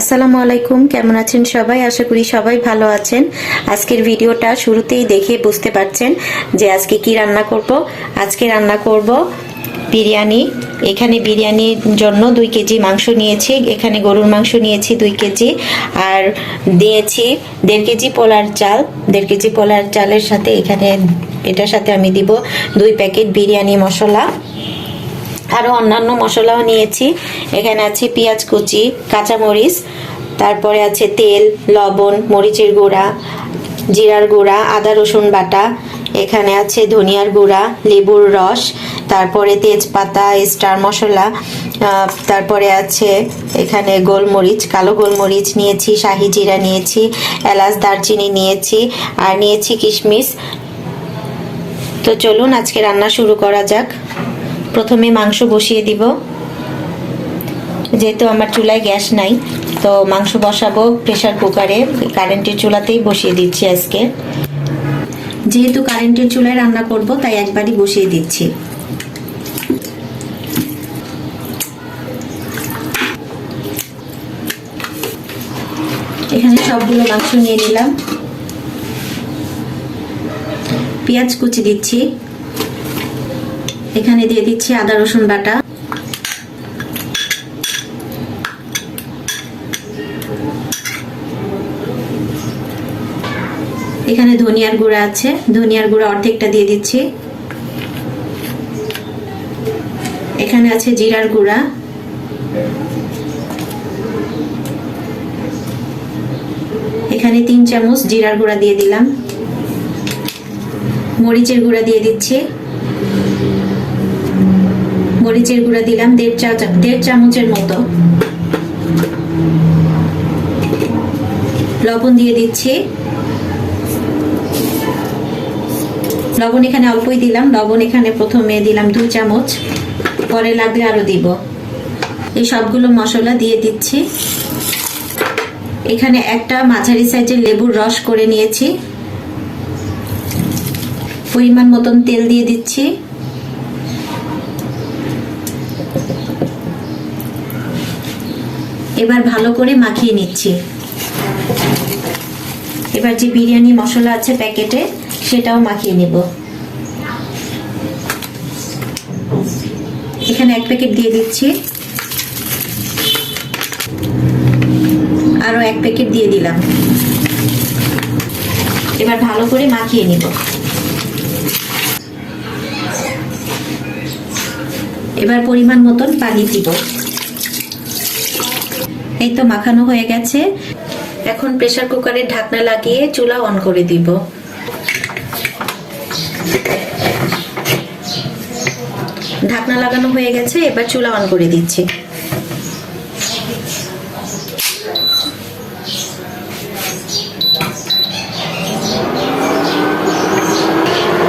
আসসালামু আলাইকুম, কেমন আছেন সবাই? আশা করি সবাই ভালো আছেন। আজকের ভিডিওটা শুরুতেই দেখে বুঝতে পারছেন যে আজকে কি রান্না করব। আজকে রান্না করব বিরিয়ানি। এখানে বিরিয়ানির জন্য দুই কেজি মাংস নিয়েছি। এখানে গরুর মাংস নিয়েছি দুই কেজি। আর দিয়েছি দেড় কেজি পোলার চাল। দেড় কেজি পোলার চালের সাথে এখানে এটার সাথে আমি দিব দুই প্যাকেট বিরিয়ানি মশলা। আরও অন্যান্য মশলাও নিয়েছি। এখানে আছে পেঁয়াজ কুচি, কাঁচামরিচ, তারপরে আছে তেল, লবণ, মরিচের গুঁড়া, জিরার গুঁড়া, আদা, রসুন বাটা। এখানে আছে ধনিয়ার গুঁড়া, লেবুর রস, তারপরে তেজপাতা, স্টার মশলা তারপরে আছে এখানে গোলমরিচ, কালো গোলমরিচ নিয়েছি, শাহি জিরা নিয়েছি, এলাচ, দারচিনি নিয়েছি, আর নিয়েছি কিশমিশ। তো চলুন, আজকে রান্না শুরু করা যাক। প্রথমে মাংস বসিয়ে দিব। যেহেতু আমার চুলায় গ্যাস নাই, তো মাংস বসাবো প্রেসার কুকারে, কারেন্টের চুলাতেই বসিয়ে দিচ্ছি আজকে। যেহেতু কারেন্টের চুলায় রান্না করব, তাই একবারই বসিয়ে দিচ্ছি। এখানে সবগুলো মাংস নিয়ে নিলাম। পেঁয়াজ কুচি দিচ্ছি। এখানে দিয়ে দিচ্ছি আদা, রসুন বাটা। এখানে ধনিয়ার গুঁড়া আছে। ধনিয়ার গুঁড়া অর্ধেকটা দিয়ে দিচ্ছি। এখানে আছে জিরার গুঁড়া। এখানে তিন চামচ জিরার গুঁড়া দিয়ে দিলাম। মরিচের গুঁড়া দিয়ে দিচ্ছি। মরিচের গুঁড়া দিলাম, দেড় চা দেড় চামচের মতো। লবণ দিয়ে দিচ্ছি। লবণ এখানে অল্পই দিলাম, লবণ এখানে প্রথমে দিলাম দুই চামচ, পরে লাগলে আরও দিব। এই সবগুলো মশলা দিয়ে দিচ্ছি। এখানে একটা মাঝারি সাইজের লেবুর রস করে নিয়েছি। পরিমাণ মতন তেল দিয়ে দিচ্ছি। এবার ভালো করে মাখিয়ে নিচ্ছি। এবার যে বিরিয়ানি মশলা আছে প্যাকেটে, সেটাও মাখিয়ে নেব। এখানে এক প্যাকেট দিয়ে দিচ্ছি। আরও এক প্যাকেট দিয়ে দিলাম। এবার ভালো করে মাখিয়ে নিব। এবার পরিমাণ মতন পানি দিব। এই তো মাখানো হয়ে গেছে। এখন প্রেসার কুকারের ঢাকনা লাগিয়ে চুলা অন করে দিব। ঢাকনা লাগানো হয়ে গেছে, এবার চুলা অন করে দিচ্ছি।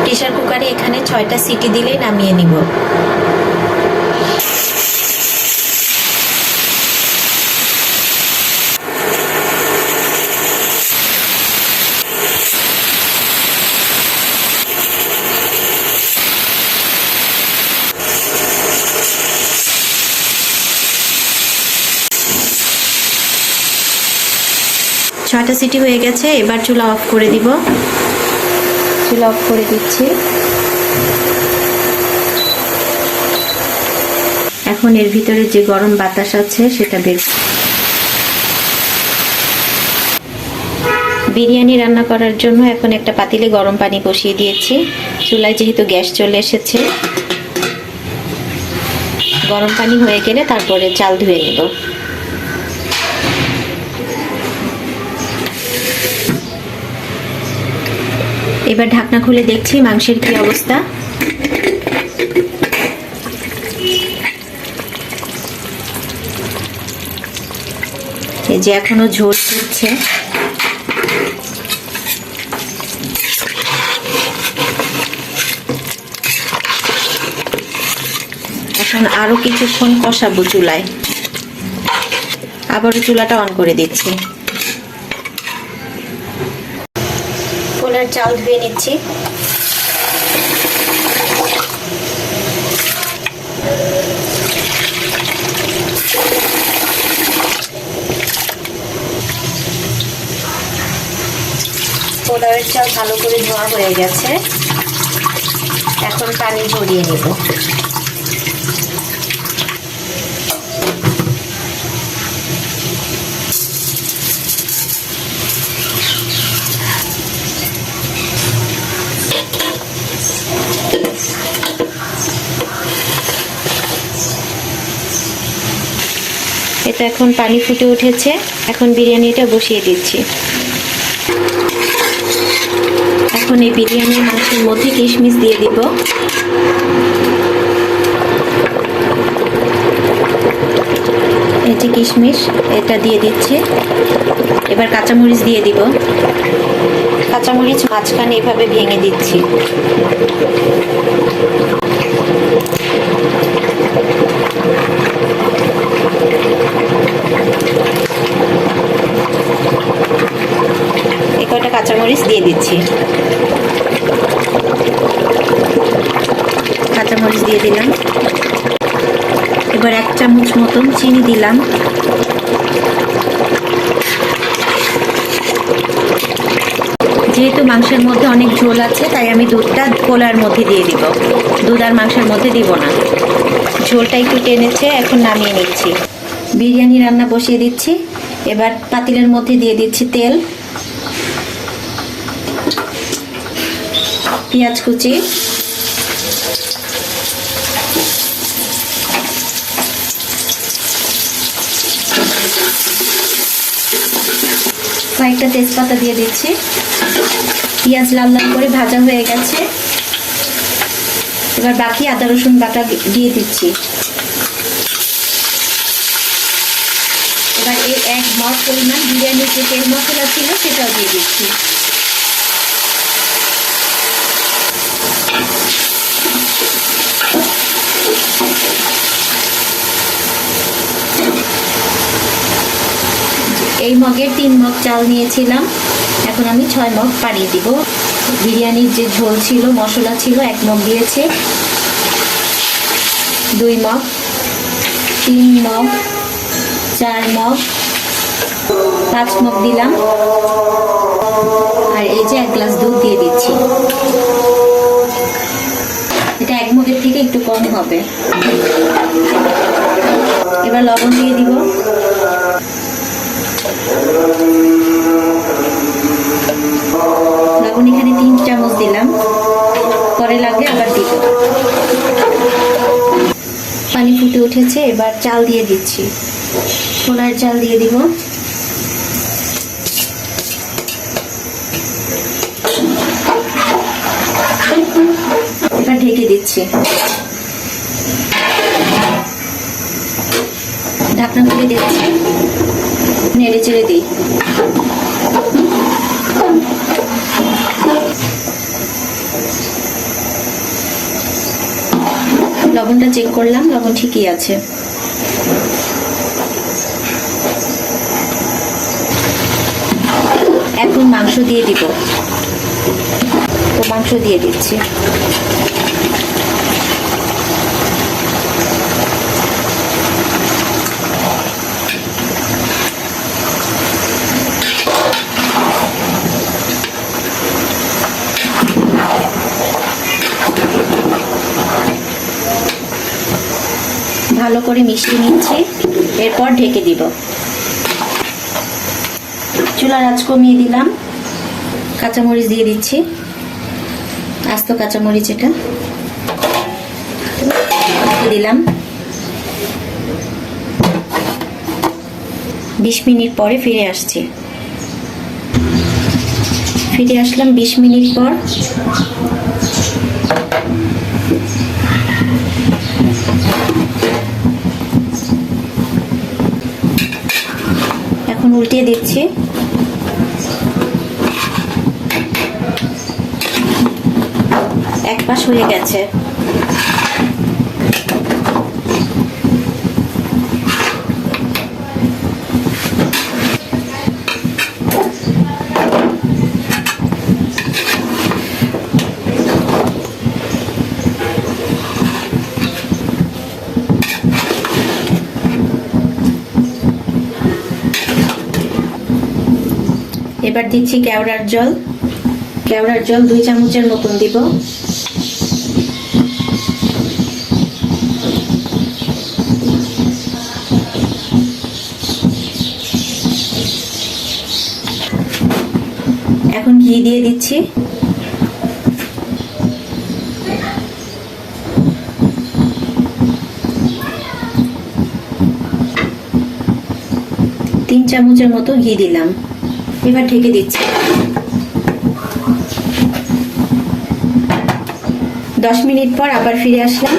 প্রেসার কুকারে এখানে ছয়টা সিটি দিলেই নামিয়ে নিব। ছয়টা সিটি হয়ে গেছে, এবার চুলা অফ করে দিব। চুলা অফ করে দিচ্ছি। এখন এর ভিতরে যে গরম বাতাস আছে, সেটা বের বিরিয়ানি রান্না করার জন্য এখন একটা পাতিলে গরম পানি বসিয়ে দিয়েছি। চুলায় যেহেতু গ্যাস চলে এসেছে, গরম পানি হয়ে গেলে তারপরে চাল ধুয়ে নেব। এবার ঢাকনা খুলে দেখছি মাংসের কি অবস্থা। এই যে এখনও ঝোল ফুটছে এখন আরও কিছুক্ষণ কষাবো চুলায়। আবারও চুলাটা অন করে দিচ্ছি। ছোলার চাল ধুয়ে নিচ্ছি। পোলাওয়ের চাল ভালো করে ধোয়া হয়ে গেছে। এখন পানি ঝরিয়ে নেব। এটা এখন পানি ফুটে উঠেছে। এখন বিরিয়ানিটা বসিয়ে দিচ্ছি। এখন এই বিরিয়ানির মাংসের মধ্যে কিশমিশ দিয়ে দিব। যে কিশমিশ, এটা দিয়ে দিচ্ছি। এবার কাঁচামরিচ দিয়ে দিব। কাঁচামরিচ মাঝখানে এভাবে ভেঙে দিচ্ছি। কয়টা কাঁচামরিচ দিয়ে দিচ্ছি। কাঁচামরিচ দিয়ে দিলাম। এবার এক চামচ মতন চিনি দিলাম। যেহেতু মাংসের মধ্যে অনেক ঝোল আছে, তাই আমি দুধটা কোলার মধ্যে দিয়ে দিব। দুধ আর মাংসের মধ্যে দিব না। ঝোলটা একটু টেনেছে, এখন নামিয়ে নিচ্ছি। বিরিয়ানি রান্না বসিয়ে দিচ্ছি। এবার পাতিলের মধ্যে দিয়ে দিচ্ছি তেল। পেঁয়াজ কুচি। কয়েকটা তেজপাতা দিয়ে দিচ্ছি। পেঁয়াজ লাল লাল করে ভাজা হয়ে গেছে। এবার বাকি আদা, রসুন বাটা দিয়ে দিচ্ছি। এবার এই এক মগ পরিমাণ বিরিয়ানির যে তেল মশলা ছিল, সেটাও দিয়ে দিচ্ছি। এই মগের তিন মগ চাল নিয়েছিলাম। এখন আমি ছয় মগ পানি দিব। বিরিয়ানির যে ঝোল ছিল, মশলা ছিল, এক মগ দিয়েছে। দুই মগ, তিন মগ, চার মগ, পাঁচ মগ দিলাম। আর এই যে এক গ্লাস দুধ দিয়ে দিচ্ছি। এটা এক মগের থেকে একটু কম হবে। এবার লবণ দিয়ে দিব। ফুটে উঠেছে, এবার চাল দিয়ে দিচ্ছি। সোনার চাল দিয়ে দিব। এবার ঢেকে দিচ্ছি। ঢাকনা খুলে দিচ্ছি। নেড়ে চেড়ে দিই। লবণটা চেক করলাম লবণ ঠিকই আছে। এখন মাংস দিয়ে দিব। মাংস দিয়ে দিচ্ছি। ভালো করে মিশিয়ে নিচ্ছি। এরপর ঢেকে দিব। চুলার আঁচ কমিয়ে দিলাম। কাঁচামরিচ দিয়ে দিচ্ছি। আস্ত কাঁচামরিচ এটা। দিলাম। বিশ মিনিট পরে ফিরে আসছি। ফিরে আসলাম বিশ মিনিট পর এখন উল্টিয়ে দিচ্ছি। এক পাশ হয়ে গেছে। এবার দিচ্ছি কেওড়ার জল। কেওড়ার জল দুই চামচের মতন দিব। এখন ঘি দিয়ে দিচ্ছি। তিন চামচের মতো ঘি দিলাম। এবার ঢেকে দিচ্ছি। দশ মিনিট পর আবার ফিরে আসলাম।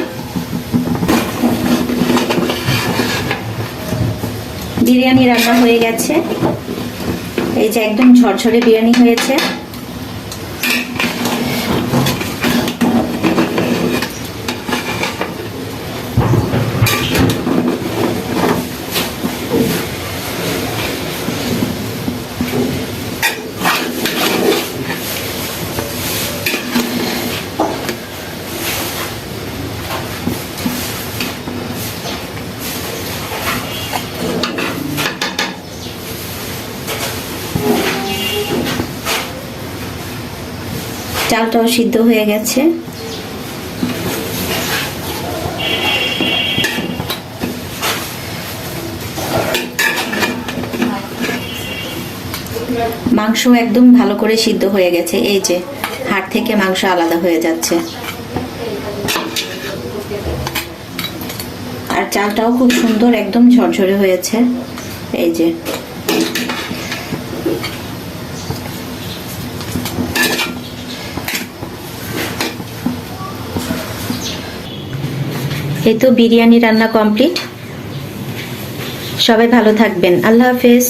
বিরিয়ানি রান্না হয়ে গেছে। এই যে একদম ঝরঝরে বিরিয়ানি হয়েছে। চালটাও সিদ্ধ হয়ে গেছে। মাংস একদম ভালো করে সিদ্ধ হয়ে গেছে। এই যে, হাড় থেকে মাংস আলাদা হয়ে যাচ্ছে। আর চালটাও খুব সুন্দর, একদম ঝরঝরে হয়েছে। এই যে এই তো বিরিয়ানি রান্না কমপ্লিট সবাই ভালো থাকবেন। আল্লাহ হাফেজ।